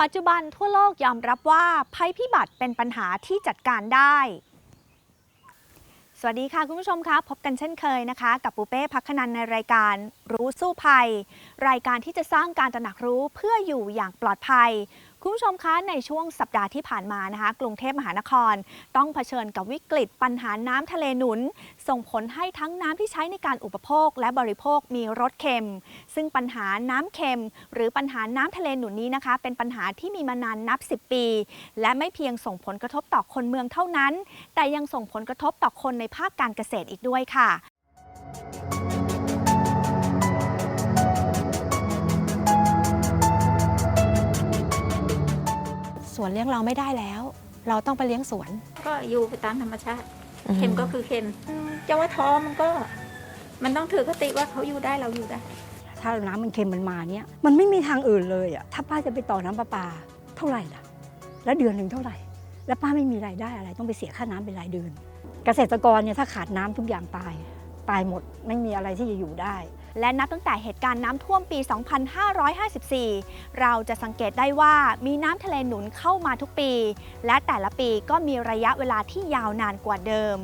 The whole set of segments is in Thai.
ปัจจุบันทั่วโลกยอมรับว่าภัยพิบัติเป็นปัญหาที่จัดการได้ สวัสดีค่ะคุณผู้ชมคะพบกันเช่นเคยนะคะ กับปูเป้พักนันในรายการรู้สู้ภัย รายการที่จะสร้างการตระหนักรู้เพื่ออยู่อย่างปลอดภัย คุณผู้ชมคะในช่วงสัปดาห์ที่ผ่านมานะคะ กรุงเทพมหานคร ต้องเผชิญกับวิกฤตปัญหาน้ำทะเลหนุน ส่งผลให้ทั้งน้ำที่ใช้ในการอุปโภค และบริโภคมีรสเค็ม ซึ่งปัญหาน้ำเค็ม หรือปัญหาน้ำทะเลหนุนนี้นะคะ เป็นปัญหาที่มีมานานนับ 10 ปี และไม่เพียงส่งผลกระทบต่อคนเมืองเท่านั้น แต่ยังส่งผลกระทบต่อคนในภาคการเกษตรอีกด้วยค่ะ สวนเลี้ยงเราไม่ได้แล้ว เราต้องไปเลี้ยงสวน ก็อยู่ไปตามธรรมชาติ อืมเค็มก็คือเค็มจะว่าท้อมันก็ มันต้องถือคติว่าเขาอยู่ได้เราอยู่ได้ ถ้าน้ำมันเค็มมันมาเนี่ยมันไม่มีทางอื่นเลยอะถ้าป้าจะไปต่อน้ำประปาเท่าไหร่ล่ะ แล้วเดือนหนึ่งเท่าไหร่ แล้วป้าไม่มีรายได้อะไร ต้องไปเสียค่าน้ำเป็นรายเดือน เกษตรกรเนี่ยถ้าขาดน้ำทุกอย่างตาย ตายหมดไม่มีอะไรที่จะอยู่ได้ และนับตั้งแต่เหตุการณ์น้ำท่วมปี 2554 เราจะสังเกตได้ว่ามีน้ำทะเลหนุนเข้ามาทุกปี และแต่ละปีก็มีระยะเวลาที่ยาวนานกว่าเดิม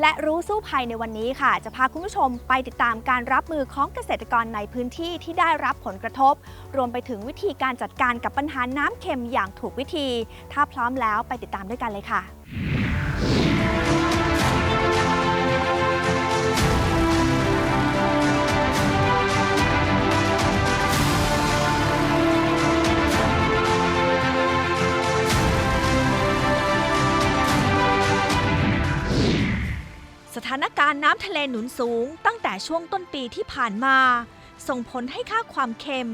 และรู้สู้ภัยในวันนี้ค่ะ จะพาคุณผู้ชมไปติดตามการรับมือของเกษตรกรในพื้นที่ที่ได้รับผลกระทบ รวมไปถึงวิธีการจัดการกับปัญหาน้ำเค็มอย่างถูกวิธี ถ้าพร้อมแล้วไปติดตามด้วยกันเลยค่ะ สถานการณ์น้ำทะเลหนุนสูงตั้งแต่ช่วงต้นปีที่ผ่านมา ส่งผลให้ค่าความเค็ม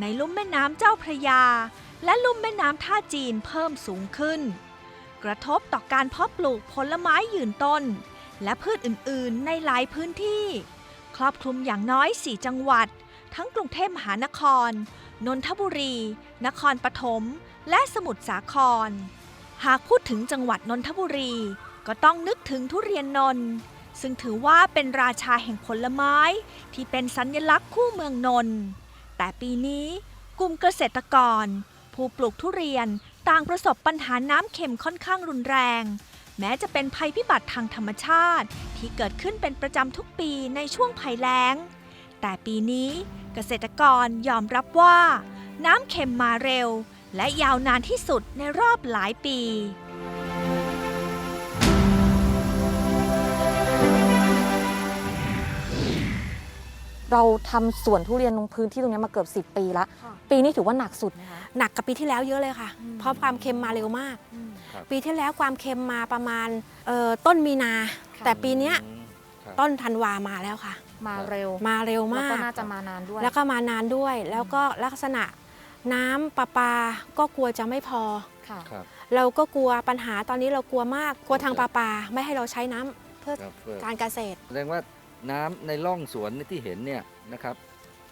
ในลุ่มแม่น้ำเจ้าพระยา และลุ่มแม่น้ำท่าจีนเพิ่มสูงขึ้น กระทบต่อการเพาะปลูกผลไม้ยืนต้น และพืชอื่นๆ ในหลายพื้นที่ ครอบคลุมอย่างน้อย 4 จังหวัด ทั้งกรุงเทพมหานคร นนทบุรี นครปฐม และสมุทรสาคร หากพูดถึงจังหวัดนนทบุรี ก็ต้องนึกถึงทุเรียนนนท์ซึ่งถือว่าเป็นราชาแห่งผลไม้ที่เป็นสัญลักษณ์คู่เมืองนนท์แต่ปีนี้กลุ่มเกษตรกร ผู้ปลูกทุเรียนต่างประสบปัญหาน้ำเค็มค่อนข้างรุนแรง แม้จะเป็นภัยพิบัติทางธรรมชาติ ที่เกิดขึ้นเป็นประจำทุกปีในช่วงภัยแล้ง แต่ปีนี้เกษตรกรยอมรับว่า น้ำเค็มมาเร็ว และยาวนานที่สุดในรอบหลายปี เราทำสวนทุเรียนลงพื้นที่ตรงนี้มาเกือบ 10 ปีละ ค่ะ ปีนี้ถือว่าหนักสุดนะคะ หนักกับปีที่แล้วเยอะเลยค่ะเพราะความเค็มมาเร็วมาก ครับ ปีที่แล้วความเค็มมาประมาณเอ่อต้นมีนาแต่ปีเนี้ยครับต้นธันวามาแล้วค่ะ มาเร็วมาเร็วแล้วมากก็น่าจะมานานด้วย แล้วก็มานานด้วย แล้วก็ลักษณะน้ำประปาก็กลัวจะไม่พอ ค่ะ ครับ เราก็กลัวปัญหาตอนนี้เรากลัวมาก กลัวทางประปา ไม่ให้เราใช้น้ำเพื่อครับเพื่อการเกษตร แสดงว่า น้ำในร่องสวนที่เห็นเนี่ยนะครับ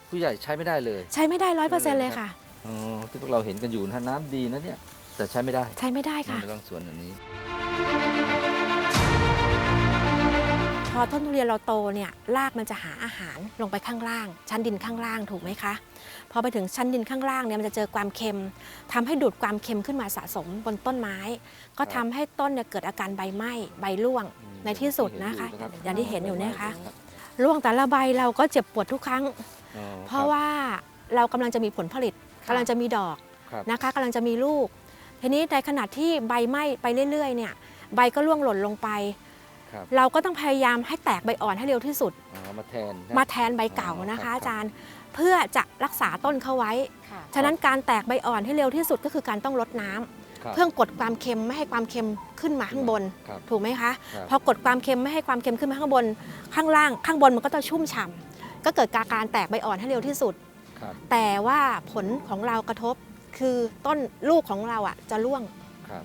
ผู้ใหญ่ใช้ไม่ได้เลย ใช้ไม่ได้ร้อยเปอร์เซ็นต์เลยค่ะอ๋อที่พวกเราเห็นกันอยู่นะน้ำดีนะเนี่ยแต่ใช้ไม่ได้ ใช้ไม่ได้ค่ะในร่องสวนอันนี้ พอต้นทุเรียนเราโตเนี่ยรากมันจะหาอาหารลงไปข้างล่าง ชั้นดินข้างล่างถูกไหมคะพอไปถึงชั้นดินข้างล่างเนี่ยมันจะเจอความเค็มทำให้ดูดความเค็มขึ้นมาสะสมบนต้นไม้ ก็ทำให้ต้นเนี่ยเกิดอาการใบไหม้ใบร่วงในที่สุดนะคะ อย่างที่เห็นอยู่เนี่ยนะคะ ร่วงแต่ละใบเราก็เจ็บปวดทุกครั้ง อ๋อเพราะว่าเรากำลังจะมีผลผลิตกำลังจะมีดอกครับนะคะกำลังจะมีลูก ทีนี้ในขณะที่ใบไหม้ไปเรื่อยๆเนี่ยใบก็ร่วงหล่นลงไป ครับเราก็ต้องพยายามให้แตกใบอ่อนให้เร็วที่สุด อ๋อมาแทนนะ มาแทนใบเก่านะคะอาจารย์เพื่อจะรักษาต้นเขาไว้ ค่ะ ฉะนั้นการแตกใบอ่อนให้เร็วที่สุดก็คือการต้องลดน้ำครับ เพื่อกดความเค็มไม่ให้ความเค็มขึ้นมาข้างบนครับถูกไหมคะครับพอกดความเค็มไม่ให้ความเค็มขึ้นมาข้างบน ข้างล่าง ข้างบนมันก็จะชุ่มฉ่ำก็เกิดการแตกใบอ่อนให้เร็วที่สุดครับแต่ว่าผลของเรากระทบคือต้นลูกของเราอะจะร่วงครับ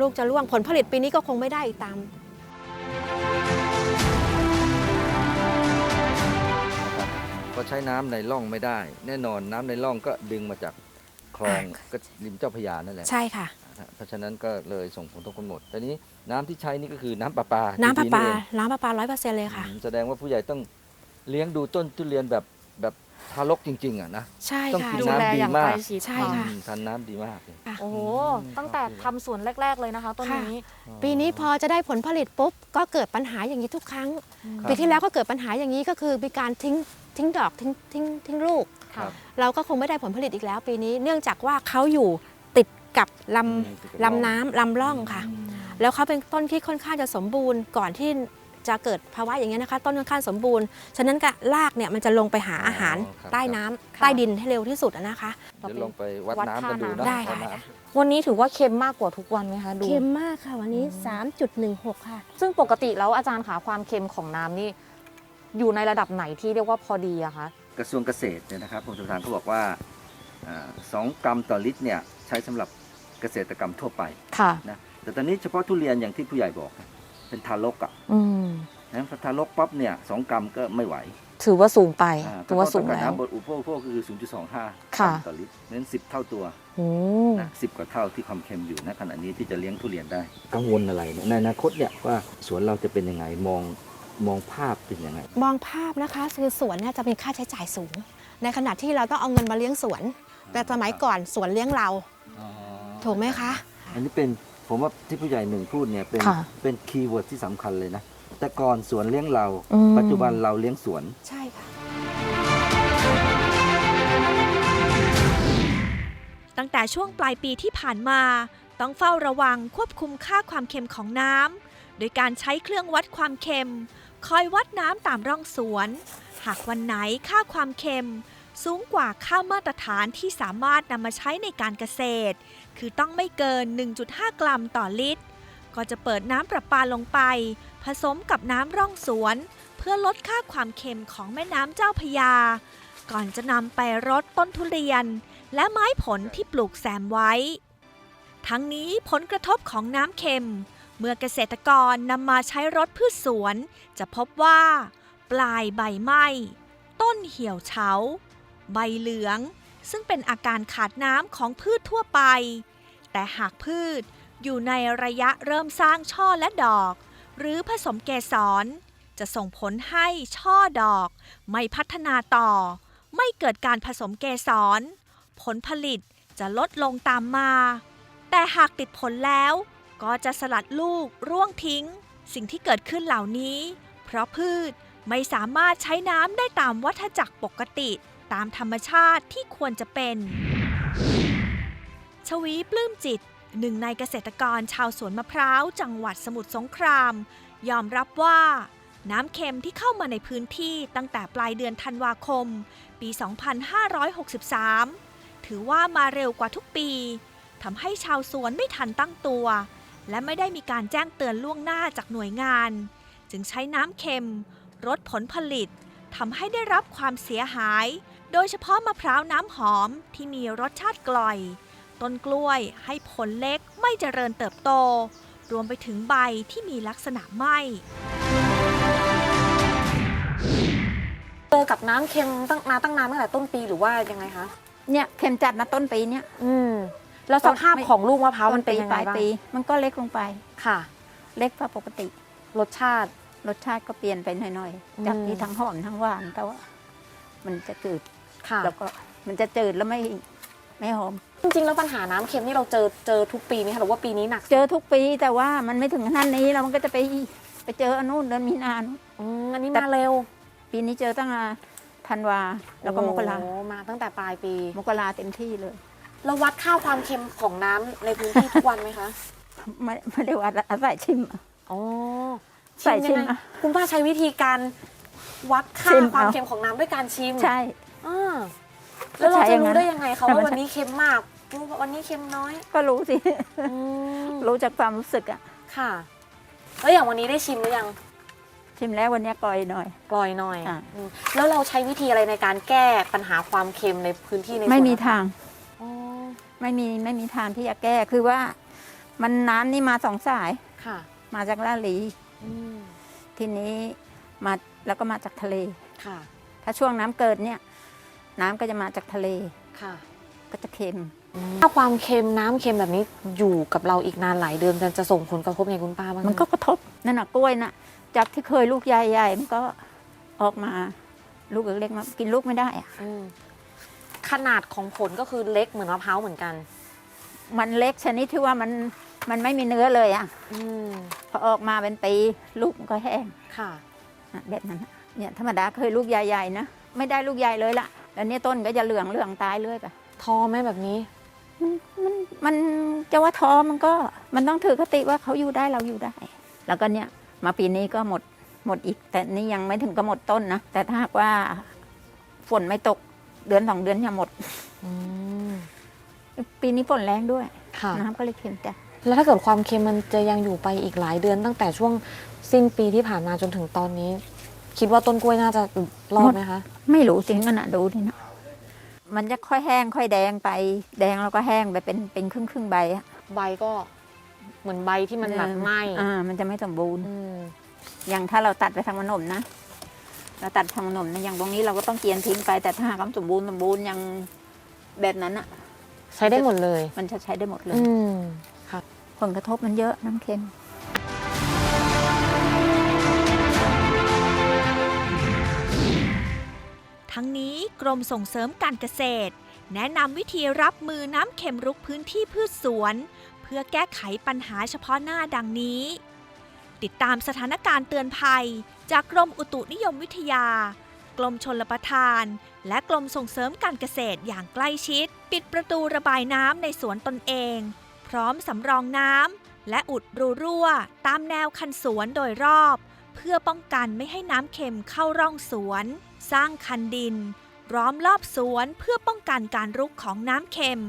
ลูกจะร่วงผลผลิตปีนี้ก็คงไม่ได้อีกตามนะครับพอใช้น้ำในร่องไม่ได้ แน่นอนน้ำในร่องก็ดึงมาจากคลองก็ริมเจ้าพระยานั่นแหละ ใช่ค่ะ นะฮะเพราะฉะนั้นก็เลยส่งผลต่อคนหมดแต่นี้น้ำที่ใช้นี่ก็คือน้ำประปาน้ำประปาดีๆเองน้ำประปาร้อยเปอร์เซ็นต์เลยค่ะอืมแสดงว่าผู้ใหญ่ต้องเลี้ยงดูต้นทุเรียนแบบแบบทารกจริง ๆอะนะใช่ต้องค่ะกินดูน้ำแลดีอย่างมากใกล้ชิดใช่ค่ะ อืมทานน้ำดีมากเลย โอ้โหอืมตั้งแต่ทำสวนแรก ๆ เลยนะคะต้นค่ะนี้ ปีนี้พอจะได้ผลผลิตปุ๊บก็เกิดปัญหาอย่างนี้ทุกครั้ง ครับ ปีที่แล้วก็เกิดปัญหาอย่างนี้ก็คือมีการทิ้งทิ้งดอกทิ้งทิ้งทิ้งลูก ครัค่ะบเราก็คงไม่ได้ผลผลิตอีกแล้วปีนี้ เนื่องจากว่าเขาอยู่ติด กับลอืมำลำน้ำลำร่องค่ะ แล้วเขาเป็นต้นที่ค่อนข้างจะสมบูรณ์ก่อนที่จะเกิดภาวะอย่างเงี้ยนะคะ ต้นค่อนข้างสมบูรณ์ ฉะนั้นก็รากเนี่ยมันจะลงไปหาอาหารอ๋อครับใต้น้ำใต้ดินให้เร็วที่สุดอะนะคะเดี๋ยวลงไปวัดวัดน้ำกันดูค่านะน้ำได้วัค่ะน้ำวันนี้ถือว่าเค็มมากกว่าทุกวันไหมคะดูเค็มมากค่ะวันนี้ 3.16 ค่ะ ซึ่งปกติแล้วอาจารย์คะความเค็มของน้ำนี่อยู่ในระดับไหนที่เรียกว่าพอดีอะคะกระทรวงเกษตรเนี่ยนะครับกรมชลประทานเขาบอกว่าอ่าสองกรัมต่อลิตรเนี่ยใช้สำหรับ เกษตรกรรมทั่วไปค่ะนะแต่ตอนนี้เฉพาะทุเรียนอย่างที่ผู้ใหญ่บอกนะเป็นทารกอะอืมนะพอทารกปั๊บเนี่ยสองกรัมก็ไม่ไหว ถือว่าสูงไปอ่าถือว่าสูงถ้แล้วน้ำบนอุปโภคก็คือ 0.25ค่ะกรัมต่อลิตรนั้น10เท่าตัวโอ้นะสิกว่าเท่าที่ความเค็มอยู่ณขณะนี้ที่จะเลี้ยงทุเรียนได้ กังวลอะไรเนี่ยในอนาคตเนี่ยว่าสวนเราจะเป็นยังไงมองมองภาพเป็นยังไง มองภาพนะคะคือสวนเนี่ยจะมีค่าใช้จ่ายสูง ในขณะที่เราต้องเอาเงินมาเลี้ยงสวน แต่สมัยก่อนสวนเลี้ยงเรา ถูกไหมคะ อันนี้เป็นผมว่าที่ผู้ใหญ่หนึ่งพูดเนี่ยเป็นค่ะเป็นคีย์เวิร์ดที่สำคัญเลยนะ แต่ก่อนสวนเลี้ยงเรา อืม ปัจจุบันเราเลี้ยงสวน ใช่ค่ะ ตั้งแต่ช่วงปลายปีที่ผ่านมา ต้องเฝ้าระวังควบคุมค่าความเค็มของน้ำ โดยการใช้เครื่องวัดความเค็ม คอยวัดน้ำตามร่องสวน หากวันไหนค่าความเค็ม สูงกว่าค่ามาตรฐานที่สามารถนำมาใช้ในการเกษตร คือต้องไม่เกิน 1.5 กรัมต่อลิตร ก็จะเปิดน้ำประปาลงไป ผสมกับน้ำร่องสวน เพื่อลดค่าความเค็มของแม่น้ำเจ้าพยา ก่อนจะนำไปรดต้นทุเรียน และไม้ผลที่ปลูกแซมไว้ ทั้งนี้ผลกระทบของน้ำเค็ม เมื่อเกษตรกรนำมาใช้รดพืชสวน จะพบว่า ปลายใบไหม้ต้นเหี่ยวเฉา ใบเหลือง ซึ่งเป็นอาการขาดน้ำของพืชทั่วไป แต่หากพืชอยู่ในระยะเริ่มสร้างช่อและดอก หรือผสมเกสร จะส่งผลให้ช่อดอก ไม่พัฒนาต่อ ไม่เกิดการผสมเกสร ผลผลิตจะลดลงตามมา แต่หากติดผลแล้ว ก็จะสลัดลูกร่วงทิ้ง สิ่งที่เกิดขึ้นเหล่านี้ เพราะพืชไม่สามารถใช้น้ำได้ตามวัฏจักรปกติ ตามธรรมชาติที่ควรจะเป็น ชวีปลื้มจิต หนึ่งในเกษตรกรชาวสวนมะพร้าว จังหวัดสมุทรสงคราม ยอมรับว่าน้ำเค็มที่เข้ามาในพื้นที่ตั้งแต่ปลายเดือนธันวาคม ปี 2563 ถือว่ามาเร็วกว่าทุกปีทำให้ชาวสวนไม่ทันตั้งตัว และไม่ได้มีการแจ้งเตือนล่วงหน้าจากหน่วยงาน จึงใช้น้ำเค็มลดผลผลิต ทำให้ได้รับความเสียหาย โดยเฉพาะมะพร้าวน้ำหอมที่มีรสชาติกล่อย ต้นกล้วยให้ผลเล็กไม่เจริญเติบโต รวมไปถึงใบที่มีลักษณะไหม้เจอกับน้ำเค็มตั้งมาตั้งนานตั้งแต่ต้นปีหรือว่ายังไงคะ เนี่ยเค็มจัดนะต้นปีเนี่ย อืม แล้วสภาพของลูกมะพร้าวมันเป็นต้ยังปไงลายบ้างปีมันก็เล็กลงไปค่ะ เล็กกว่าปกติ รสชาติ รสชาติก็เปลี่ยนไปหน่อยอืมๆจากที่ทั้งหอมทั้งหวานแต่ว่ามันจะจืดค่ะแล้วก็มันจะจืดแล้วไม่ไม่หอม จริงๆ แล้วปัญหาน้ำเค็มนี่เราเจอเจอทุกปีไหมคะหรือว่าปีนี้หนักเจอทุกปีแต่ว่ามันไม่ถึงขนาดนี้แล้วมันก็จะไปไปเจออนนุนเดือนมีนานู่นอืมอันนี้แต่ มาเร็วปีนี้เจอตั้งแต่ธันวาแล้วก็มกราโอ้มาตั้งแต่ปลายปี มกราเต็มที่เลยเราวัดค่าความเค็มของน้ำในพื้นที่ทุกวันไหมคะ ไม่ไม่ได้ว่าอาศัยชิมอะอ๋อ ใส่ชิมยังไงอะ คุณป้าใช้วิธีการวัดค่าชิมความเอา เค็มของน้ำด้วยการชิมใช่ อ่าแล้วเราใช้อจะย่างนั้รู้นได้ยังไงคะแต่ว่ามัน วันนี้เค็มมากวันนี้เค็มน้อยก็รู้สิ อืมรู้จากความรู้สึกอะค่ะ แล้วอย่างวันนี้ได้ชิมหรือยังชิมแล้ววันนี้กลอยหน่อย กลอยหน่อยอะ อืมแล้วเราใช้วิธีอะไรในการแก้ปัญหาความเค็มในพื้นที่ในสวนไม่มีนะคะทางอ๋อไม่มีไม่มีทางที่จะแก้คือว่า มันน้ำนี่มาสองสายค่ะ มาจากลาดหลีอืม ทีนี้มาแล้วก็มาจากทะเล ค่ะ ถ้าช่วงน้ำเกิดเนี่ย น้ำก็จะมาจากทะเลค่ะก็จะเค็ม ถ้าความเค็มน้ำเค็มแบบนี้อยู่กับเราอีกนานหลายเดือนจะจะส่งผลกระทบไงคุณป้าบ้างมันก็กระทบนั่นน่ะกล้วยน่ะ จากที่เคยลูกใหญ่ๆมันก็ออกมาลูกเล็กๆมากินลูกไม่ได้อะอืมขนาดของผลก็คือเล็กเหมือนมะพร้าวเหมือนกัน มันเล็กชนิดที่ว่ามัน มันไม่มีเนื้อเลยอะอืมพอออกมาเป็นปีลูกมันก็แห้งค่ะอะแบบนั้นอะเนี่ยธรรมดาเคยลูกใหญ่ๆนะไม่ได้ลูกใหญ่เลยล่ะแล้วเนี่ยต้นก็จะเหลืองเหลืองๆตายเลยไปทอไหมแบบนี้ มันมันมันจะว่าท้อมันก็มันต้องถือคติว่าเขาอยู่ได้เราอยู่ได้ แล้วก็เนี่ยมาปีนี้ก็หมดหมดอีก แต่นี่ยังไม่ถึงกับหมดต้นนะ แต่ถ้าหากว่าฝนไม่ตกเดือนสองเดือนจะหมด อืมปีนี้ฝนแรงด้วย ค่ะ น้ำก็เลยเค็มจัด แล้วถ้าเกิดความเค็มมันจะยังอยู่ไปอีกหลายเดือน ตั้งแต่ช่วงสิ้นปีที่ผ่านมาจนถึงตอนนี้ คิดว่าต้นกล้วยน่าจะรอดไหมคะ ไม่รู้สิขนาดดูนี่นะมันจะค่อยแห้งค่อยแดงไป แดงแล้วก็แห้งไปเป็นเป็นครึ่งครึ่งๆใบอะใบก็เหมือนใบที่มันแบบไหม้อ่ามันจะไม่สมบูรณ์อืมอย่างถ้าเราตัดไปทางขนมนะเราตัดทางขนมนะอย่างตรงนี้เราก็ต้องเกรียนทิ้งไปแต่ถ้าหากมันสมบูรณ์สมบูรณ์อย่างแบบนั้นอะใช้ได้หมดเลย มันจะใช้ได้หมดเลย อืมค่ะ ผลกระทบมันเยอะน้ำเค็มทั้งนี้กรมส่งเสริมการเกษตร แนะนำวิธีรับมือน้ำเค็มรุกพื้นที่พืชสวน เพื่อแก้ไขปัญหาเฉพาะหน้าดังนี้ ติดตามสถานการณ์เตือนภัย จากกรมอุตุนิยมวิทยา กรมชลประทาน และกรมส่งเสริมการเกษตรอย่างใกล้ชิด ปิดประตูระบายน้ำในสวนตนเอง พร้อมสำรองน้ำและอุดรูรั่ว ตามแนวคันสวนโดยรอบ เพื่อป้องกันไม่ให้น้ำเค็มเข้าร่องสวน สร้างคันดินล้อมรอบสวนเพื่อป้องกันการรุกของน้ำเค็ม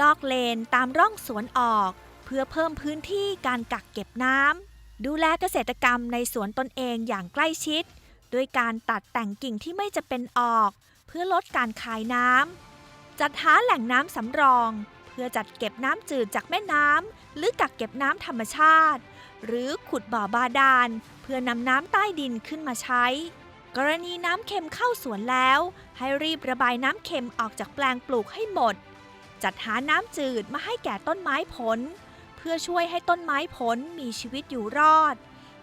ลอกเลนตามร่องสวนออก เพื่อเพิ่มพื้นที่การกักเก็บน้ำดูแลเกษตรกรรมในสวนตนเองอย่างใกล้ชิดด้วยการตัดแต่งกิ่งที่ไม่จะเป็นออก เพื่อลดการคายน้ำจัดหาแหล่งน้ำสำรอง พื่อจัดเก็บน้ำจืดจากแม่น้ำหรือกักเก็บน้ำธรรมชาติ หรือขุดบ่อบาดาล เพื่อนำน้ำใต้ดินขึ้นมาใช้ กรณีน้ำเค็มเข้าสวนแล้ว ให้รีบระบายน้ำเค็มออกจากแปลงปลูกให้หมด จัดหาน้ำจืดมาให้แก่ต้นไม้ผล เพื่อช่วยให้ต้นไม้ผลมีชีวิตอยู่รอด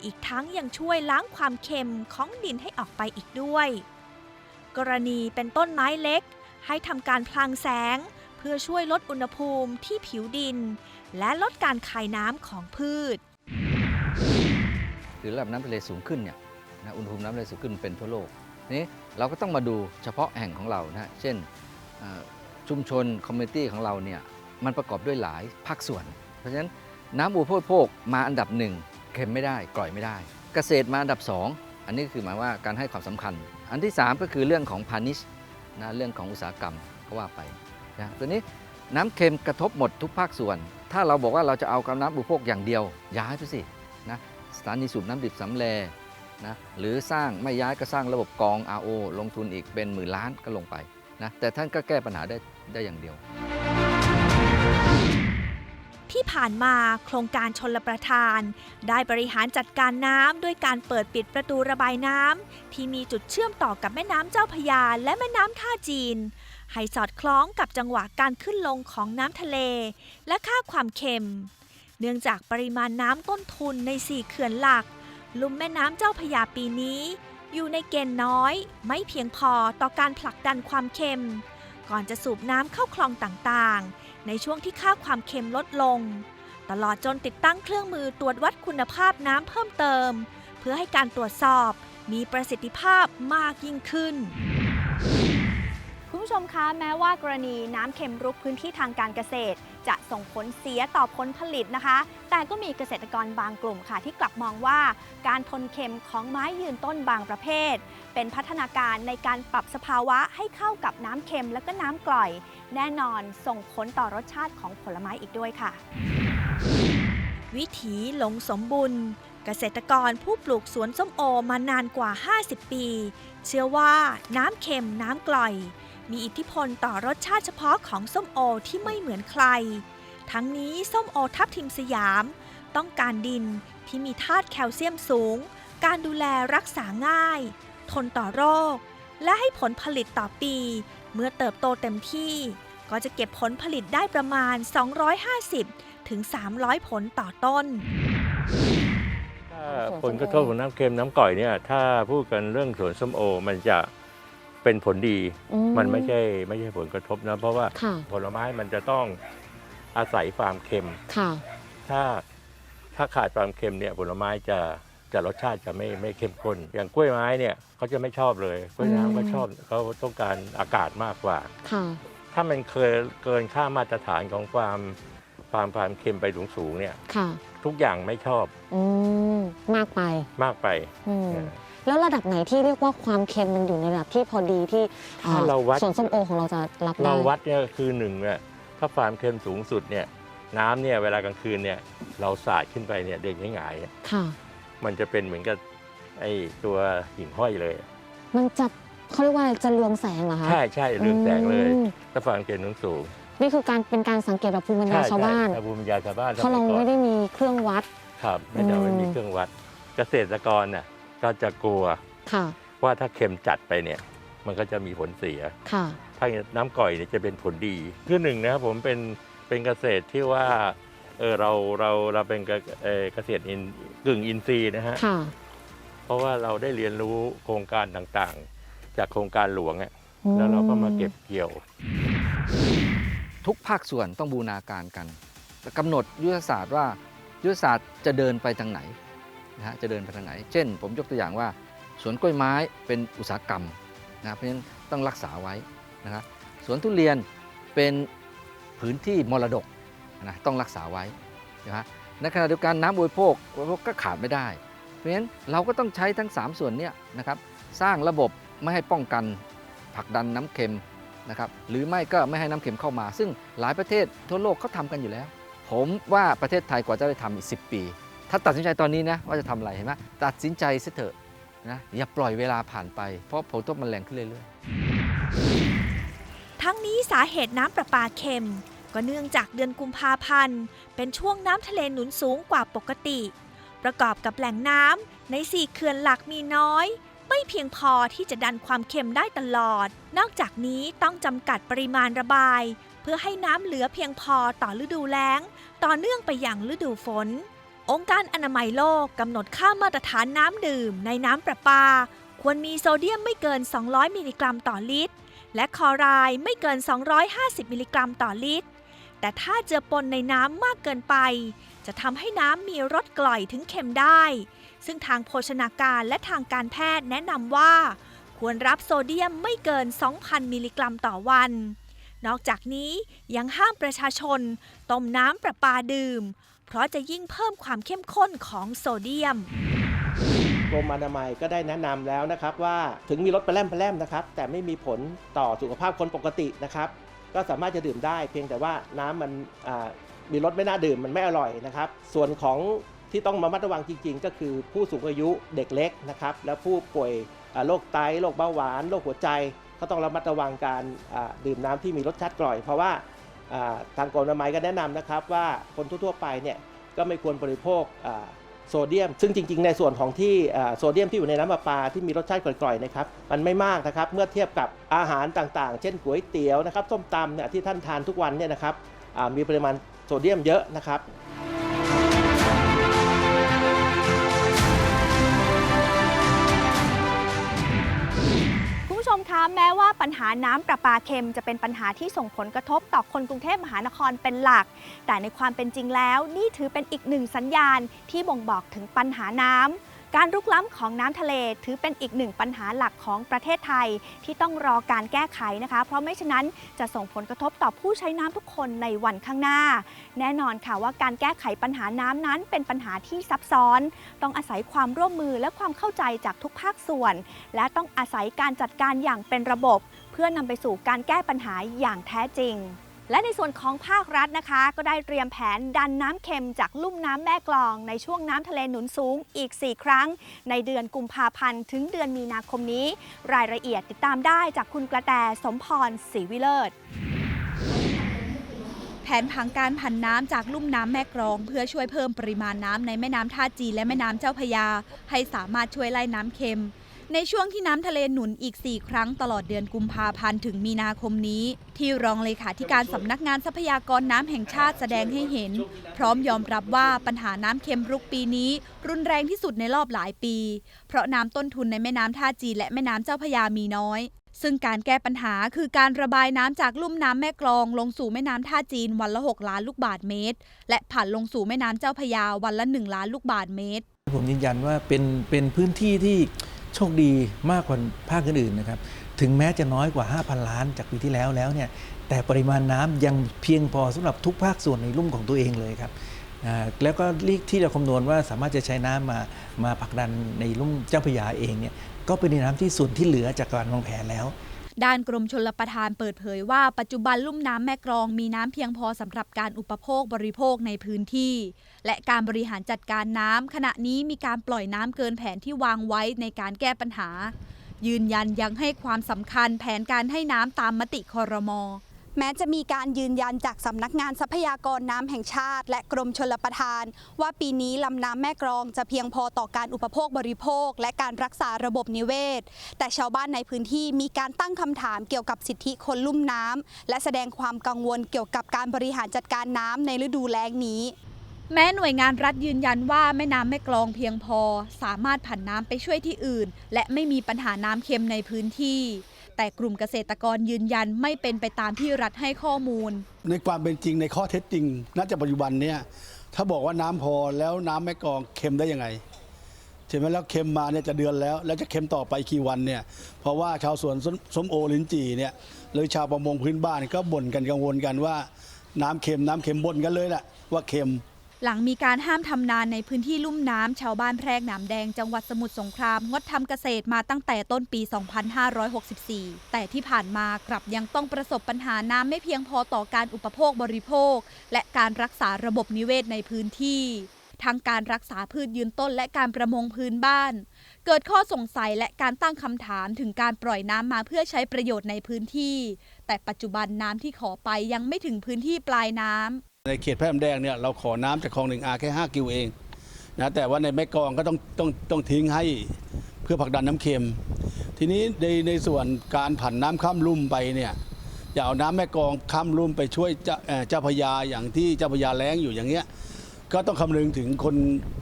อีกทั้งยังช่วยล้างความเค็มของดินให้ออกไปอีกด้วย กรณีเป็นต้นไม้เล็ก ให้ทำการพลางแสง พื่อช่วยลดอุณหภูมิที่ผิวดิน และลดการคายน้ำของพืชคือระดับน้ำทะเลสูงขึ้นเนี่ยนะอุณหภูมิน้ำทะเลสูงขึ้นเป็นทั่วโลกนี้เราก็ต้องมาดูเฉพาะแห่งของเรานะเช่นชุมชนคอมมูนิตี้ของเราเนี่ยมันประกอบด้วยหลายภาคส่วน เพราะฉะนั้นน้ำอุปโภคมาอันดับหนึ่งเค็มไม่ได้กร่อยไม่ได้ เกษตรมาอันดับสองอันนี้คือหมายว่าการให้ความสำคัญ อันที่สามก็คือเรื่องของพาณิชย์นะเรื่องของอุตสาหกรรมก็ว่าไป นะตัวนี้น้ำเค็มกระทบหมดทุกภาคส่วน ถ้าเราบอกว่าเราจะเอากำน้ำอุปโภคอย่างเดียว ย้ายไปสินะสถานีสูบน้ำดิบสำแลนะหรือสร้างไม่ย้ายก็สร้างระบบกรอง RO ลงทุนอีกเป็นหมื่นล้านก็ลงไปนะแต่ท่านก็แก้ปัญหาได้ได้อย่างเดียว ที่ผ่านมาโครงการชนลประทาน ได้บริหารจัดการน้ำด้วยการเปิดปิดประตูระบายน้ำที่มีจุดเชื่อมต่อกับแม่น้ำเจ้าพยาและแม่น้ำท่าจีน ให้สอดคล้องกับจังหวะการขึ้นลงของน้ำทะเล และค่าความเค็ม เนื่องจากปริมาณน้ำต้นทุนในสี่เขื่อนหลัก ลุ่มแม่น้ำเจ้าพยาปีนี้ อยู่ในเกณฑ์น้อย ไม่เพียงพอต่อการผลักดันความเค็ม ก่อนจะสูบน้ำเข้าคลองต่างๆ ในช่วงที่ค่าความเค็มลดลง ตลอดจนติดตั้งเครื่องมือตรวจวัดคุณภาพน้ำเพิ่มเติม เพื่อให้การตรวจสอบมีประสิทธิภาพมากยิ่งขึ้น ผู้ชมคะแม้ว่ากรณีน้ำเค็มรุกพื้นที่ทางการเกษตร จะส่งผลเสียต่อผลผลิตนะคะ แต่ก็มีเกษตรกรบางกลุ่มค่ะ ที่กลับมองว่า การทนเค็มของไม้ยืนต้นบางประเภท เป็นพัฒนาการในการปรับสภาวะให้เข้ากับน้ำเค็มและก็น้ำกร่อย แน่นอนส่งผลต่อรสชาติของผลไม้อีกด้วยค่ะ วิถีหลงสมบุญเกษตรกรผู้ปลูกสวนส้มโอมานานกว่า 50 ปี เชื่อว่าน้ำเค็มน้ำกร่อย มีอิทธิพลต่อรสชาติเฉพาะของส้มโอที่ไม่เหมือนใคร ทั้งนี้ส้มโอทับทิมสยาม ต้องการดินที่มีธาตุแคลเซียมสูง การดูแลรักษาง่าย ทนต่อโรค และให้ผลผลิตต่อปี เมื่อเติบโตเต็มที่ ก็จะเก็บผลผลิตได้ประมาณ 250 ถึง 300 ผลต่อต้นถ้าผลกระทบของน้ำเค็มน้ำก่อยเนี่ย ถ้าพูดกันเรื่องสวนส้มโอมันจะ เป็นผลดี อื มันไม่ใช่ไม่ใช่ผลกระทบนะ เพราะว่าค่ะ ผลไม้มันจะต้องอาศัยความเค็ม ค่ะ ถ้าถ้าขาดความเค็มเนี่ยผลไม้จะจะรสชาติจะไม่ไม่เข้มข้น อย่างกล้วยไม้เนี่ยเขาจะไม่ชอบเลยกล้วยอืมน้ำก็ชอบเขาต้องการอากาศมากกว่า ค่ะ ถ้ามันเคยเกินค่ามาตรฐานของความความความเค็มไปสูงสูงๆเนี่ยค่ะ ทุกอย่างไม่ชอบอืมมากไปมากไป อืม เออ แล้วระดับไหนที่เรียกว่าความเค็มมันอยู่ในระดับที่พอดีที่ถ้าเราวัดสวนส้มโอของเราจะรับได้เราวัดเนี่ยคือหนึ่งเนี่ยถ้าความเค็มสูงสุดเนี่ยน้ำเนี่ยเวลากลางคืนเนี่ยเราสาดขึ้นไปเนี่ยเด็กหงายๆเนี่ยค่ะ มันจะเป็นเหมือนกับไอ้ตัวหิ่งห้อยเลย มันจะเขาเรียกว่าอะไรจะเรืองแสงเหรอคะใช่ใช่เรืองแสงเลยอืมถ้าความเค็มสูงนี่คือการเป็นการสังเกตแบบภูมิปัญๆญาใช่ชาวบ้านใช่ภูมิปัญญาชาวบ้านเพราะเราสยก่อนไม่ได้มีเครื่องวัด ครับไม่ได้อืม ไม่มีเครื่องวัด เกษตรกรน่ะ ก็จะกลัวค่ะว่าถ้าเค็มจัดไปเนี่ย มันก็จะมีผลเสีย ค่ะถ้าน้ำก่อยเนี่ยจะเป็นผลดีคือหนึ่งนะครับผมเป็นเป็นเกษตรที่ว่าเออเราเราเราเป็นเกเอ่อเกษตรอินกึ่งอินทรีย์นะฮะ ค่ะเพราะว่าเราได้เรียนรู้โครงการต่างๆ จากโครงการหลวงอะแล้วเราก็มาเก็บเกี่ยว ทุกภาคส่วนต้องบูรณาการกันกำหนดยุทธศาสตร์ว่ายุทธศาสตร์จะเดินไปทางไหน นะฮะจะเดินไปทางไหน เช่น ผมยกตัวอย่างว่าสวนกล้วยไม้เป็นอุตสาหกรรมนะเพราะฉะนั้นต้องรักษาไว้นะครับสวนทุเรียนเป็นพื้นที่มรดกนะต้องรักษาไว้นะฮะในขณะเดียวกันน้ำบริโภคบริโภคก็ขาดไม่ได้ เพราะฉะนั้นเราก็ต้องใช้ทั้ง 3 ส่วนนี้นะครับสร้างระบบไม่ให้ป้องกันผลักดันน้ำเค็มนะครับหรือไม่ก็ไม่ให้น้ำเค็มเข้ามา ซึ่งหลายประเทศทั่วโลกเขาทำกันอยู่แล้ว ผมว่าประเทศไทยกว่าจะได้ทำอีก 10 ปี ถ้าตัดสินใจตอนนี้นะว่าจะทำอะไรเห็นไหมตัดสินใจเสียเถอะนะอย่าปล่อยเวลาผ่านไป เพราะผลกระทบมันแรงขึ้นเรื่อยๆทั้งนี้สาเหตุน้ำประปาเค็ม ก็เนื่องจากเดือนกุมภาพันธ์ เป็นช่วงน้ำทะเลหนุนสูงกว่าปกติ ประกอบกับแหล่งน้ำในสี่เขื่อนหลักมีน้อย ไม่เพียงพอที่จะดันความเค็มได้ตลอด นอกจากนี้ต้องจำกัดปริมาณระบาย เพื่อให้น้ำเหลือเพียงพอต่อฤดูแล้ง ต่อเนื่องไปอย่างฤดูฝน องค์การอนามัยโลกกำหนดค่ามาตรฐานน้ำดื่มในน้ำประปา ควรมีโซเดียมไม่เกิน 200 มิลลิกรัมต่อลิตร และคลอไรด์ไม่เกิน 250 มิลลิกรัมต่อลิตร แต่ถ้าเจือปนในน้ำมากเกินไป จะทำให้น้ำมีรสกล่อยถึงเค็มได้ ซึ่งทางโภชนาการและทางการแพทย์แนะนำว่า ควรรับโซเดียมไม่เกิน 2,000 มิลลิกรัมต่อวัน นอกจากนี้ยังห้ามประชาชนต้มน้ำประปาดื่ม เพราะจะยิ่งเพิ่มความเข้มข้นของโซเดียมกรมอนามัยก็ได้แนะนำแล้วนะครับว่าถึงมีรสแปรแลมแปรแลมนะครับ แต่ไม่มีผลต่อสุขภาพคนปกตินะครับ ก็สามารถจะดื่มได้ เพียงแต่ว่าน้ำมันมีรสไม่น่าดื่มมันไม่อร่อยนะครับ ส่วนของที่ต้องมามัดระวังจริง ๆ ก็คือผู้สูงอายุเด็กเล็กนะครับ และผู้ป่วยโรคไตโรคเบาหวานโรคหัวใจ ก็ต้องระมัดระวังการดื่มน้ำที่มีรสชาติกร่อย เพราะว่า ทางกรมอนามัยก็แนะนำนะครับว่าคนทั่วๆไปเนี่ยก็ไม่ควรบริโภคโซเดียม ซึ่งจริง ๆ ในส่วนของที่โซเดียมที่อยู่ในน้ำประปาที่มีรสชาติกร่อยๆนะครับมันไม่มากนะครับเมื่อเทียบกับอาหารต่างๆ เช่นก๋วยเตี๋ยวนะครับส้มตำเนี่ยที่ท่านทานทุกวันเนี่ยนะครับมีปริมาณโซเดียมเยอะนะครับ แม้ว่าปัญหาน้ำประปาเค็มจะเป็นปัญหาที่ส่งผลกระทบต่อคนกรุงเทพมหานครเป็นหลัก แต่ในความเป็นจริงแล้ว นี่ถือเป็นอีกหนึ่งสัญญาณที่บ่งบอกถึงปัญหาน้ำ การรุกล้ำของน้ำทะเลถือเป็นอีกหนึ่งปัญหาหลักของประเทศไทยที่ต้องรอการแก้ไขนะคะ เพราะไม่ฉะนั้นจะส่งผลกระทบต่อผู้ใช้น้ำทุกคนในวันข้างหน้า แน่นอนค่ะว่าการแก้ไขปัญหาน้ำนั้นเป็นปัญหาที่ซับซ้อน ต้องอาศัยความร่วมมือและความเข้าใจจากทุกภาคส่วน และต้องอาศัยการจัดการอย่างเป็นระบบ เพื่อนำไปสู่การแก้ปัญหาอย่างแท้จริง และในส่วนของภาครัฐนะคะ ก็ได้เตรียมแผนดันน้ำเค็มจากลุ่มน้ำแม่กลอง ในช่วงน้ำทะเลหนุนสูงอีก 4 ครั้ง ในเดือนกุมภาพันธ์ถึงเดือนมีนาคมนี้ รายละเอียดติดตามได้จากคุณกระแตสมพรศรีวิเลิศแผนผังการผันน้ำจากลุ่มน้ำแม่กรอง เพื่อช่วยเพิ่มปริมาณน้ำในแม่น้ำท่าจีนและแม่น้ำเจ้าพยา ให้สามารถช่วยไล่น้ำเค็ม ในช่วงที่น้ำทะเลหนุนอีก 4 ครั้งตลอดเดือนกุมภาพันธ์ถึงมีนาคมนี้ ที่รองเลขาธิการสำนักงานทรัพยากรน้ำแห่งชาติแสดงให้เห็น พร้อมยอมรับว่าปัญหาน้ำเค็มรุกปีนี้ รุนแรงที่สุดในรอบหลายปี เพราะน้ำต้นทุนในแม่น้ำท่าจีนและแม่น้ำเจ้าพยามีน้อยซึ่งการแก้ปัญหาคือการระบายน้ำจากลุ่มน้ำแม่กลอง ลงสู่แม่น้ำท่าจีนวันละ 6 ล้านลูกบาศก์เมตร และผ่านลงสู่แม่น้ำเจ้าพยาวันละ 1 ล้านลูกบาศก์เมตร ผมยืนยันว่าเป็นเป็นพื้นที่ที่ โชคดีมากกว่าภาคอื่นๆนะครับถึงแม้จะน้อยกว่า 5,000 ล้านจากปีที่แล้วแล้วเนี่ยแต่ปริมาณน้ำยังเพียงพอสำหรับทุกภาคส่วนในลุ่มของตัวเองเลยครับแล้วก็ที่เราคำนวณว่าสามารถจะใช้น้ำมามาผลักดันในลุ่มเจ้าพระยาเองเนี่ยก็เป็นน้ำที่ส่วนที่เหลือจากการวางแผนแล้ว ด้านกรมชลประทานเปิดเผยว่าปัจจุบันลุ่มน้ำแม่กรองมีน้ำเพียงพอสำหรับการอุปโภคบริโภคในพื้นที่ และการบริหารจัดการน้ำขณะนี้มีการปล่อยน้ำเกินแผนที่วางไว้ในการแก้ปัญหา ยืนยันยังให้ความสำคัญแผนการให้น้ำตามมติคอรมอ แม้จะมีการยืนยันจากสำนักงานทรัพยากรน้ำแห่งชาติ และกรมชลประทาน ว่าปีนี้ลำน้ำแม่กรองจะเพียงพอต่อการอุปโภคบริโภค และการรักษาระบบนิเวศ แต่ชาวบ้านในพื้นที่มีการตั้งคำถามเกี่ยวกับสิทธิคนลุ่มน้ำและแสดงความกังวลเกี่ยวกับการบริหารจัดการน้ำในฤดูแล้งนี้แม้หน่วยงานรัฐยืนยันว่าแม่น้ำแม่กลองเพียงพอ สามารถผันน้ำไปช่วยที่อื่น และไม่มีปัญหาน้ำเค็มในพื้นที่ แต่กลุ่มเกษตรกรยืนยันไม่เป็นไปตามที่รัฐให้ข้อมูล ในความเป็นจริงในข้อเท็จจริงณจะปัจจุบันเนี่ยถ้าบอกว่าน้ำพอแล้วน้ำแม่กองเค็มได้ยังไงใช่ไหมแล้วเค็มมาเนี่ยจะเดือนแล้ว แล้วจะเค็มต่อไปกี่วันเนี่ยเพราะว่าชาวสวนส้มส้มโอลินจีเนี่ยหรือชาวประมงพื้นบ้านก็บ่นกันกังวลกันว่าน้ำเค็มน้ำเค็มบ่นกันเลยแหละว่าเค็ม หลังมีการห้ามทำนาในพื้นที่ลุ่มน้ำชาวบ้านแพรกหนามแดงจังหวัดสมุทรสงคราม งดทำเกษตรมาตั้งแต่ต้นปี 2564 แต่ที่ผ่านมากลับยังต้องประสบปัญหาน้ำไม่เพียงพอต่อการอุปโภคบริโภค และการรักษาระบบนิเวศในพื้นที่ทั้งการรักษาพืชยืนต้นและการประมงพื้นบ้าน เกิดข้อสงสัยและการตั้งคำถามถึงการปล่อยน้ำมาเพื่อใช้ประโยชน์ในพื้นที่ แต่ปัจจุบันน้ำที่ขอไปยังไม่ถึงพื้นที่ปลายน้ำ ในเขตแพร่มแดงเนี่ยเราขอน้ำจากคลองหนึ่งอาแค่ 5 กิวเองนะแต่ว่าในแม่กองก็ต้องต้องต้องทิ้งให้เพื่อผลักดันน้ำเค็ม ทีนี้ในในส่วนการผันน้ำข้ามลุ่มไปเนี่ยอย่าเอาน้ำแม่กองข้ามลุ่มไปช่วยเจ้าเจ้าพระยาอย่างที่เจ้าพระยาแล้งอยู่อย่างเงี้ยก็ต้องคำนึงถึงคน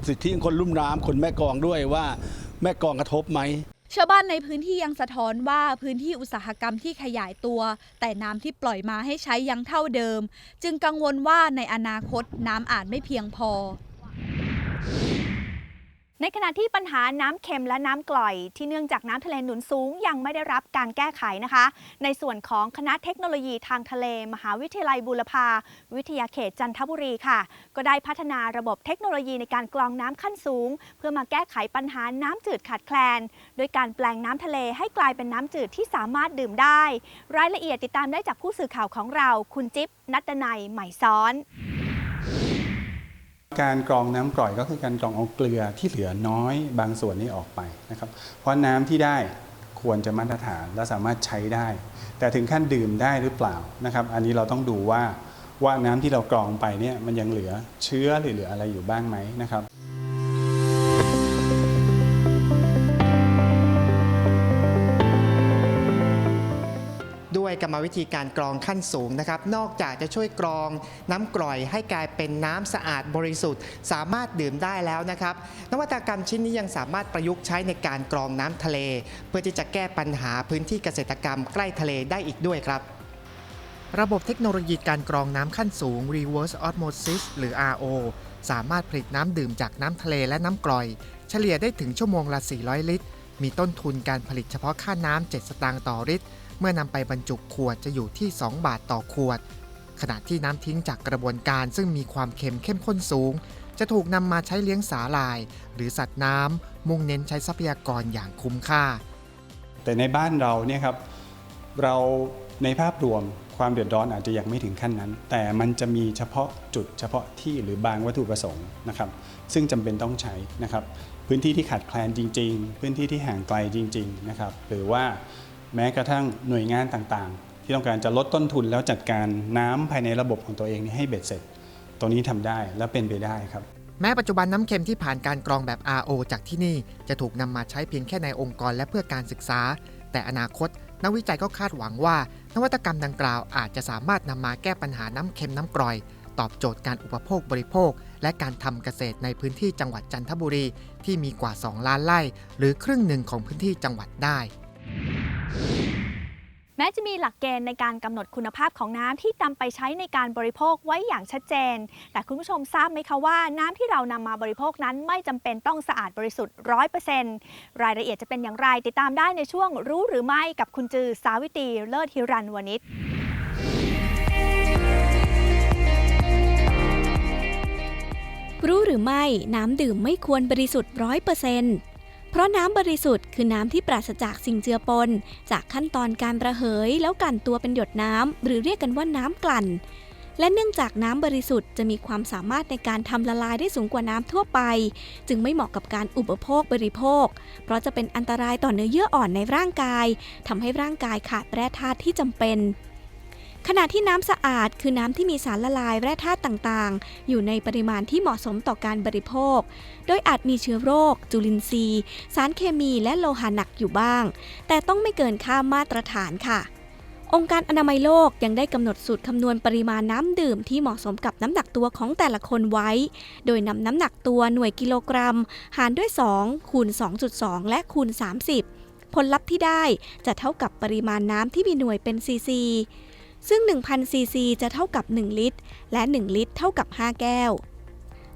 สิทธิคนลุ่มน้ำคนแม่กองด้วยว่าแม่กองกระทบไหม ชาวบ้านในพื้นที่ยังสะท้อนว่าพื้นที่อุตสาหกรรมที่ขยายตัว แต่น้ำที่ปล่อยมาให้ใช้ยังเท่าเดิม จึงกังวลว่าในอนาคตน้ำอาจไม่เพียงพอ ในขณะที่ปัญหาน้ำเค็มและน้ำกร่อย ที่เนื่องจากน้ำทะเลหนุนสูงยังไม่ได้รับการแก้ไขนะคะ ในส่วนของคณะเทคโนโลยีทางทะเล มหาวิทยาลัยบูรพา วิทยาเขตจันทบุรีค่ะ ก็ได้พัฒนาระบบเทคโนโลยีในการกรองน้ำขั้นสูง เพื่อมาแก้ไขปัญหาน้ำจืดขาดแคลน โดยการแปลงน้ำทะเลให้กลายเป็นน้ำจืดที่สามารถดื่มได้ รายละเอียดติดตามได้จากผู้สื่อข่าวของเรา คุณจิ๊บนัตนัยใหม่ซ้อน การกรองน้ำกร่อยก็คือการกรองเอาเกลือที่เหลือน้อยบางส่วนนี้ออกไปนะครับ เพราะน้ำที่ได้ควรจะมาตรฐานและสามารถใช้ได้ แต่ถึงขั้นดื่มได้หรือเปล่านะครับ อันนี้เราต้องดูว่าว่าน้ำที่เรากรองไปเนี่ยมันยังเหลือเชื้อหรือเหลืออะไรอยู่บ้างไหมนะครับ กรรมวิธีการกรองขั้นสูงนะครับ นอกจากจะช่วยกรองน้ำกร่อยให้กลายเป็นน้ำสะอาดบริสุทธิ์ สามารถดื่มได้แล้วนะครับ นวัตกรรมชิ้นนี้ยังสามารถประยุกต์ใช้ในการกรองน้ำทะเล เพื่อที่จะแก้ปัญหาพื้นที่เกษตรกรรมใกล้ทะเลได้อีกด้วยครับระบบเทคโนโลยีการกรองน้ำขั้นสูง reverse osmosis หรือ RO สามารถผลิตน้ำดื่มจากน้ำทะเลและน้ำกร่อย เฉลี่ยได้ถึงชั่วโมงละ 400 ลิตร มีต้นทุนการผลิตเฉพาะค่าน้ำ 7 สตางค์ต่อลิตร เมื่อนำไปบรรจุขวดจะอยู่ที่ 2 บาทต่อขวด ขณะที่น้ำทิ้งจากกระบวนการซึ่งมีความเค็มเข้มข้นสูง จะถูกนำมาใช้เลี้ยงสาลาย หรือสัตว์น้ำมุ่งเน้นใช้ทรัพยากรอย่างคุ้มค่า แต่ในบ้านเราเนี่ยครับเราในภาพรวมความเดือดร้อนอาจจะยังไม่ถึงขั้นนั้น แต่มันจะมีเฉพาะจุดเฉพาะที่หรือบางวัตถุประสงค์นะครับ ซึ่งจำเป็นต้องใช้นะครับ พื้นที่ที่ขาดแคลนจริง ๆ พื้นที่ที่ห่างไกลจริง ๆ นะครับ หรือว่า แม้กระทั่งหน่วยงานต่างๆ ที่ต้องการจะลดต้นทุนแล้วจัดการน้ำภายในระบบของตัวเองให้เบ็ดเสร็จ ตรงนี้ทำได้และเป็นไปได้ครับ แม้ปัจจุบันน้ำเค็มที่ผ่านการกรองแบบ RO จากที่นี่จะถูกนำมาใช้เพียงแค่ในองค์กรและเพื่อการศึกษา แต่อนาคตนักวิจัยก็คาดหวังว่า นวัตกรรมดังกล่าวอาจจะสามารถนำมาแก้ปัญหาน้ำเค็มน้ำกร่อย ตอบโจทย์การอุปโภคบริโภค และการทำเกษตรในพื้นที่จังหวัดจันทบุรี ที่มีกว่า 2 ล้านไร่ หรือครึ่งหนึ่งของพื้นที่จังหวัดได้ แม้จะมีหลักเกณฑ์ในการกำหนดคุณภาพของน้ำที่นำไปใช้ในการบริโภคไว้อย่างชัดเจน แต่คุณผู้ชมทราบไหมคะว่าน้ำที่เรานำมาบริโภคนั้นไม่จำเป็นต้องสะอาดบริสุทธิ์ร้อยเปอร์เซ็นต์รายละเอียดจะเป็นอย่างไรติดตามได้ในช่วงรู้หรือไม่กับคุณจือสาวิตรีเลิศฮิรันวณิชรู้หรือไม่น้ำดื่มไม่ควรบริสุทธิ์ร้อยเปอร์เซ็นต์ เพราะน้ำบริสุทธิ์คือน้ำที่ปราศจากสิ่งเจือปน จากขั้นตอนการระเหย แล้วกลั่นตัวเป็นหยดน้ำหรือเรียกกันว่าน้ำกลั่น และเนื่องจากน้ำบริสุทธิ์จะมีความสามารถในการทำละลายได้สูงกว่าน้ำทั่วไป จึงไม่เหมาะกับการอุปโภคบริโภค เพราะจะเป็นอันตรายต่อเนื้อเยื่ออ่อนในร่างกายทำให้ร่างกายขาดแร่ธาตุที่จำเป็น ขณะที่น้ำสะอาดคือน้ำที่มีสารละลายแร่ธาตุต่างๆ อยู่ในปริมาณที่เหมาะสมต่อการบริโภค โดยอาจมีเชื้อโรค จุลินทรีย์ สารเคมีและโลหะหนักอยู่บ้าง แต่ต้องไม่เกินค่ามาตรฐานค่ะ องค์การอนามัยโลกยังได้กำหนดสูตรคำนวณปริมาณน้ำดื่มที่เหมาะสมกับน้ำหนักตัวของแต่ละคนไว้ โดยนำน้ำหนักตัวหน่วยกิโลกรัม หารด้วย 2 คูณ 2.2 และคูณ 30 ผลลัพธ์ที่ได้จะเท่ากับปริมาณน้ำที่มีหน่วยเป็นซีซี ซึ่ง1,000ซีซีจะเท่ากับ 1 ลิตร และ 1 ลิตร เท่ากับ 5 แก้ว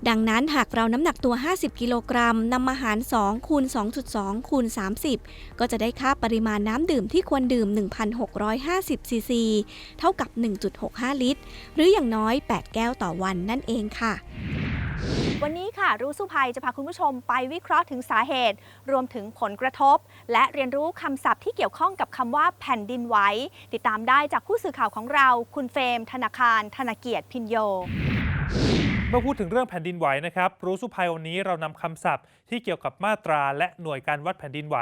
ดังนั้นหากเราน้ำหนักตัว 50 กิโลกรัมนำมาหาร 2 คูณ 2.2 คูณ 30 ก็จะได้ค่าปริมาณน้ำดื่มที่ควรดื่ม 1,650 ซีซี เท่ากับ 1.65 ลิตร หรืออย่างน้อย 8 แก้วต่อวันนั่นเองค่ะ วันนี้ค่ะรู้สู้ภัยจะพาคุณผู้ชมไปวิเคราะห์ถึงสาเหตุ รวมถึงผลกระทบ และเรียนรู้คำศัพท์ที่เกี่ยวข้องกับคำว่าแผ่นดินไหวติดตามได้จากผู้สื่อข่าวของเรา คุณเฟรมธนาคาร ธนเกียรติพินโย เมื่อพูดถึงเรื่องแผ่นดินไหวนะครับ รู้สุภัยวันนี้เรานำคำศัพท์ที่เกี่ยวกับมาตราและหน่วยการวัดแผ่นดินไหว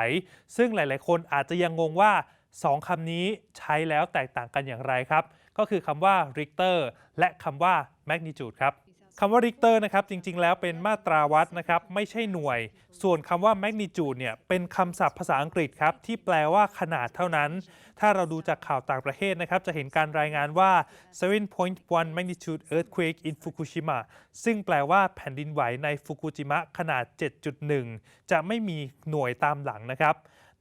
ซึ่งหลาย ๆ คนอาจจะยังงงว่า2คำนี้ใช้แล้วแตกต่างกันอย่างไรครับ ก็คือคำว่า Richter และคำว่า magnitude ครับ คำว่า Richter นะครับจริงๆ แล้วเป็นมาตราวัดนะครับไม่ใช่หน่วย ส่วนคำว่า magnitude เนี่ยเป็นคำศัพท์ภาษาอังกฤษครับที่แปลว่าขนาดเท่านั้น ถ้าเราดูจากข่าวต่างประเทศนะครับจะเห็นการรายงานว่า 7.1 magnitude earthquake in Fukushima ซึ่งแปลว่าแผ่นดินไหวในฟุกุจิมะขนาด 7.1 จะไม่มีหน่วยตามหลังนะครับ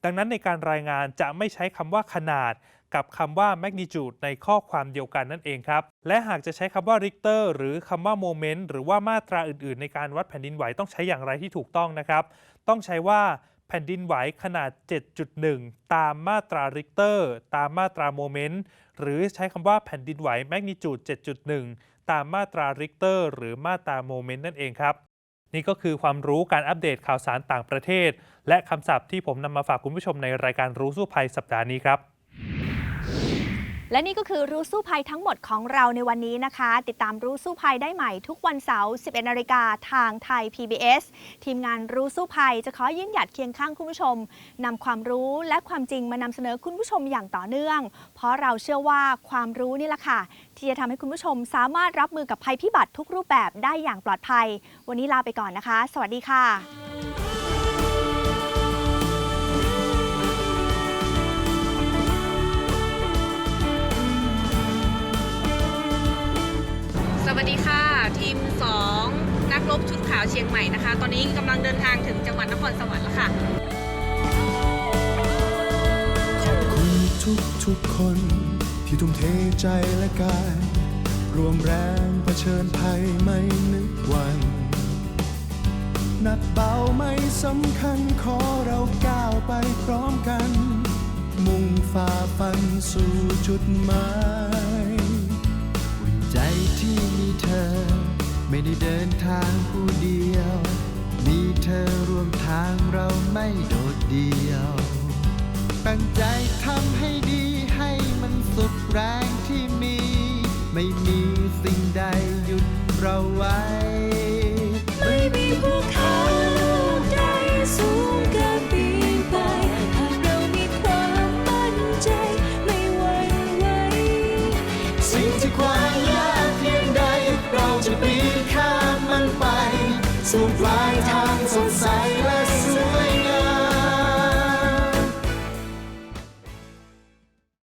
ดังนั้นในการรายงานจะไม่ใช้คำว่าขนาด กับคำว่า magnitude ในข้อความเดียวกันนั่นเองครับ และหากจะใช้คำว่า Richter หรือคำว่า moment หรือว่ามาตราอื่นๆ ในการวัดแผ่นดินไหวต้องใช้อย่างไรที่ถูกต้องนะครับ ต้องใช้ว่าแผ่นดินไหวขนาด 7.1 ตามมาตรา Richter ตามมาตราโมเมนต์ หรือใช้คำว่าแผ่นดินไหว magnitude 7.1 ตามมาตรา Richter หรือมาตราโมเมนต์นั่นเองครับ นี่ก็คือความรู้การอัปเดตข่าวสารต่างประเทศ และคำศัพท์ที่ผมนำมาฝากคุณผู้ชมในรายการรู้สู้ภัยสัปดาห์นี้ครับ และนี่ก็คือรู้สู้ภัยทั้งหมดของเราในวันนี้นะคะ ติดตามรู้สู้ภัยได้ใหม่ทุกวันเสาร์ 11นาฬิกาทางไทย PBS ทีมงานรู้สู้ภัยจะขอยืนหยัดเคียงข้างคุณผู้ชมนำความรู้และความจริงมานำเสนอคุณผู้ชมอย่างต่อเนื่อง เพราะเราเชื่อว่าความรู้นี่แหละค่ะ ที่จะทำให้คุณผู้ชมสามารถรับมือกับภัยพิบัติทุกรูปแบบได้อย่างปลอดภัย วันนี้ลาไปก่อนนะคะ สวัสดีค่ะ สวัสดีค่ะ ทีม 2 นักรบชุดขาวเชียงใหม่นะคะ ตอนนี้กำลังเดินทางถึงจังหวัดนครสวรรค์แล้วค่ะ ขอบคุณทุกทุกๆคน ที่ทุ่มเทใจและกาย รวมแรงเผชิญภัยไม่นึกวัน หนักเบาไม่สำคัญขอเราก้าวไปพร้อมกัน มุ่งฝ่าฟันสู่จุดหมาย ใจที่มีเธอ ไม่ได้เดินทางผู้เดียว มีเธอร่วมทางเราไม่โดดเดียว ตั้งใจทำให้ดีให้มันสุดแรงที่มี ไม่มีสิ่งใดหยุดเราไว้ ไม่มีภูเขา